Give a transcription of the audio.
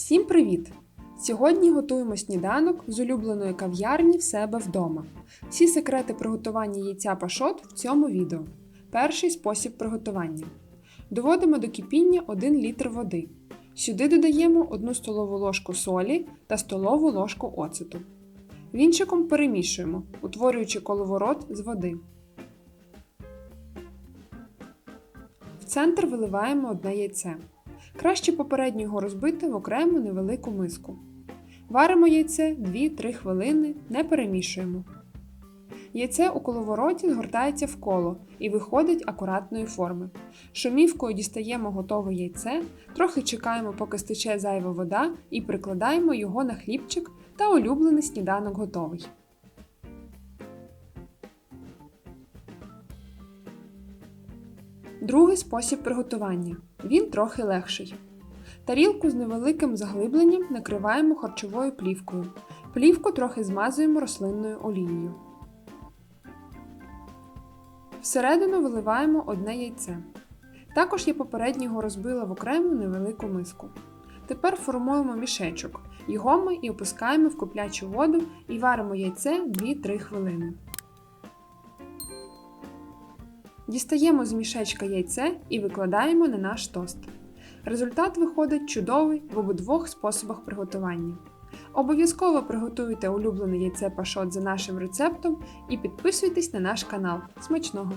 Всім привіт! Сьогодні готуємо сніданок з улюбленої кав'ярні в себе вдома. Всі секрети приготування яйця пашот в цьому відео. Перший спосіб приготування. Доводимо до кипіння 1 літр води. Сюди додаємо 1 столову ложку солі та столову ложку оцету. Вінчиком перемішуємо, утворюючи коловорот з води. В центр виливаємо одне яйце. Краще попередньо його розбити в окрему невелику миску. Варимо яйце 2-3 хвилини, не перемішуємо. Яйце у коловороті згортається в коло і виходить акуратної форми. Шумівкою дістаємо готове яйце, трохи чекаємо, поки стече зайва вода, і прикладаємо його на хлібчик та улюблений сніданок готовий. Другий спосіб приготування. Він трохи легший. Тарілку з невеликим заглибленням накриваємо харчовою плівкою. Плівку трохи змазуємо рослинною олією. Всередину виливаємо одне яйце. Також я попередньо його розбила в окрему невелику миску. Тепер формуємо мішечок. Його ми і опускаємо в киплячу воду і варимо яйце 2-3 хвилини. Дістаємо з мішечка яйце і викладаємо на наш тост. Результат виходить чудовий в обидвох способах приготування. Обов'язково приготуйте улюблене яйце пашот за нашим рецептом і підписуйтесь на наш канал. Смачного!